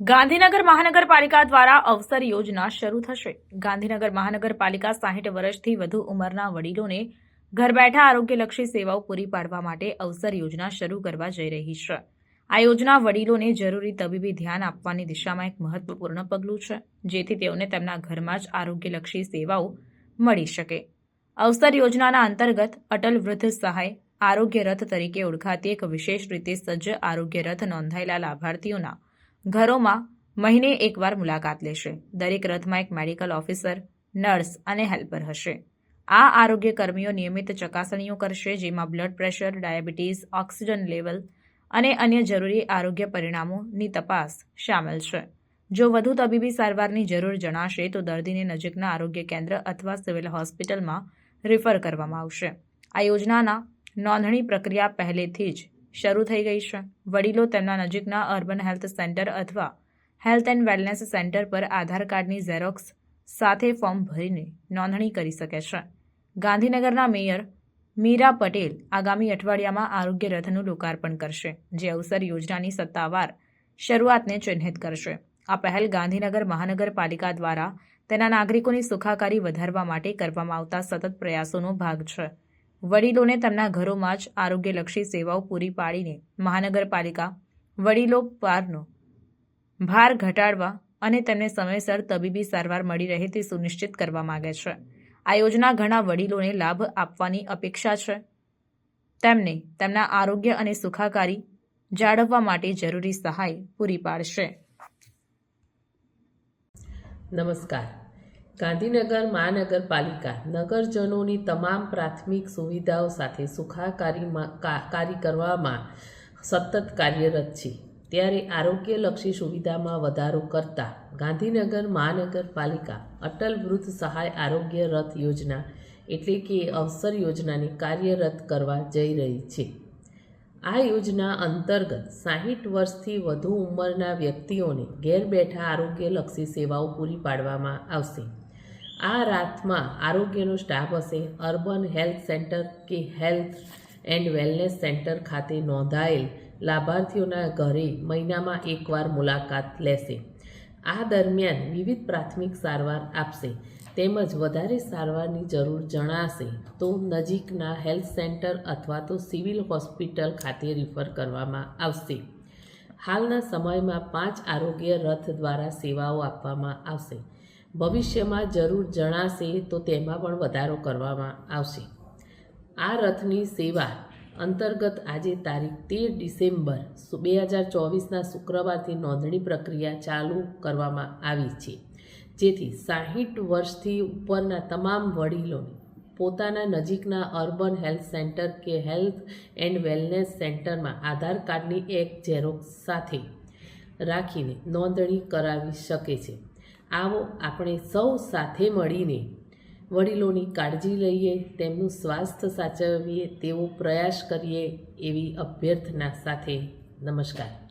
ગાંધીનગર મહાનગરપાલિકા દ્વારા અવસર યોજના શરૂ થશે. ગાંધીનગર મહાનગરપાલિકા સાહીઠ વર્ષથી વધુ ઉંમરના વડીલોને ઘર બેઠા આરોગ્યલક્ષી સેવાઓ પૂરી પાડવા માટે અવસર યોજના શરૂ કરવા જઈ રહી છે. આ યોજના વડીલોને જરૂરી તબીબી ધ્યાન આપવાની દિશામાં એક મહત્વપૂર્ણ પગલું છે, જેથી તેઓને તેમના ઘરમાં જ આરોગ્યલક્ષી સેવાઓ મળી શકે. અવસર યોજનાના અંતર્ગત અટલ વૃદ્ધ સહાય, આરોગ્ય રથ તરીકે ઓળખાતી એક વિશેષ રીતે સજ્જ આરોગ્ય રથ નોંધાયેલા લાભાર્થીઓના ઘરોમાં મહિને એકવાર મુલાકાત લેશે. દરેક રથમાં એક મેડિકલ ઓફિસર નર્સ અને હેલ્પર હશે. આ આરોગ્ય કર્મીઓ નિયમિત ચકાસણીઓ કરશે, જેમાં blood pressure diabetes oxygen level અને અન્ય જરૂરી આરોગ્ય પરિણામોની તપાસ શામેલ છે. જો વધુ તબીબી સારવારની જરૂર જણાશે, તો દર્દીને નજીકના આરોગ્ય કેન્દ્ર અથવા સિવિલ હોસ્પિટલમાં રિફર કરવામાં આવશે. આ યોજનાના નોંધણી પ્રક્રિયા પહેલેથી જ શરૂ થઈ ગઈ છે. વડીલો તેમના નજીકના અર્બન હેલ્થ સેન્ટર અથવા હેલ્થ એન્ડ વેલનેસ સેન્ટર પર આધાર કાર્ડની ઝેરોક્સ સાથે ફોર્મ ભરીને નોંધણી કરી શકે છે. ગાંધીનગરના મેયર મીરા પટેલ આગામી અઠવાડિયામાં આરોગ્ય રથનું લોકાર્પણ કરશે, જે અવસર યોજનાની સત્તાવાર શરૂઆતને ચિહ્નિત કરશે. આ પહેલ ગાંધીનગર મહાનગરપાલિકા દ્વારા તેના નાગરિકોની સુખાકારી વધારવા માટે કરવામાં આવતા સતત પ્રયાસોનો ભાગ છે. વડીલોને તેમના ઘરોમાં જ આરોગ્યલક્ષી સેવાઓ પૂરી પાડીને મહાનગરપાલિકા વડીલો પારનો ભાર ઘટાડવા અને તેમને સમયસર તબીબી સારવાર મળી રહે તે સુનિશ્ચિત કરવા માંગે છે. આ યોજના ઘણા વડીલોને લાભ આપવાની અપેક્ષા છે. તેમને તેમના આરોગ્ય અને સુખાકારી જાળવવા માટે જરૂરી સહાય પૂરી પાડશે. નમસ્કાર. ગાંધીનગર મહાનગરપાલિકા નગરજનોની તમામ પ્રાથમિક સુવિધાઓ સાથે સુખાકારીમાં કાર્ય કરવામાં સતત કાર્યરત છે. ત્યારે આરોગ્યલક્ષી સુવિધામાં વધારો કરતા ગાંધીનગર મહાનગરપાલિકા અટલ વૃદ્ધ સહાય આરોગ્ય રથ યોજના એટલે કે અવસર યોજનાને કાર્યરત કરવા જઈ રહી છે. આ યોજના અંતર્ગત સાહીઠ વર્ષથી વધુ ઉંમરના વ્યક્તિઓને ઘેર બેઠા આરોગ્યલક્ષી સેવાઓ પૂરી પાડવામાં આવશે. આ રાતમાં આરોગ્યનો સ્ટાફ હશે. અર્બન હેલ્થ સેન્ટર કે હેલ્થ એન્ડ વેલનેસ સેન્ટર ખાતે નોંધાયેલ લાભાર્થીઓના ઘરે મહિનામાં એકવાર મુલાકાત લેશે. આ દરમિયાન વિવિધ પ્રાથમિક સારવાર આપશે. તેમજ વધારે સારવારની જરૂર જણાશે. તો નજીકના હેલ્થ સેન્ટર અથવા તો સિવિલ હોસ્પિટલ ખાતે રિફર કરવામાં આવશે. હાલના સમયમાં પાંચ આરોગ્ય રથ દ્વારા સેવાઓ આપવામાં આવશે. ભવિષ્યમાં જરૂર જણાશે તો તેમાં પણ વધારો કરવામાં આવશે. આ રથની સેવા અંતર્ગત આજે તારીખ તેર ડિસેમ્બર બે હજાર ચોવીસના શુક્રવારથી નોંધણી પ્રક્રિયા ચાલુ કરવામાં આવી છે. જેથી સાહીઠ વર્ષથી ઉપરના તમામ વડીલોને પોતાના નજીકના અર્બન હેલ્થ સેન્ટર કે હેલ્થ એન્ડ વેલનેસ સેન્ટરમાં આધાર કાર્ડની એક ઝેરોક્ષ સાથે રાખીને નોંધણી કરાવી શકે છે. આવો આપણે સૌ સાથે મળીને વડીલોની કાળજી લઈએ, તેમનું સ્વાસ્થ્ય સાચવીએ, તેવો પ્રયાસ કરીએ એવી અભ્યર્થના સાથે નમસ્કાર.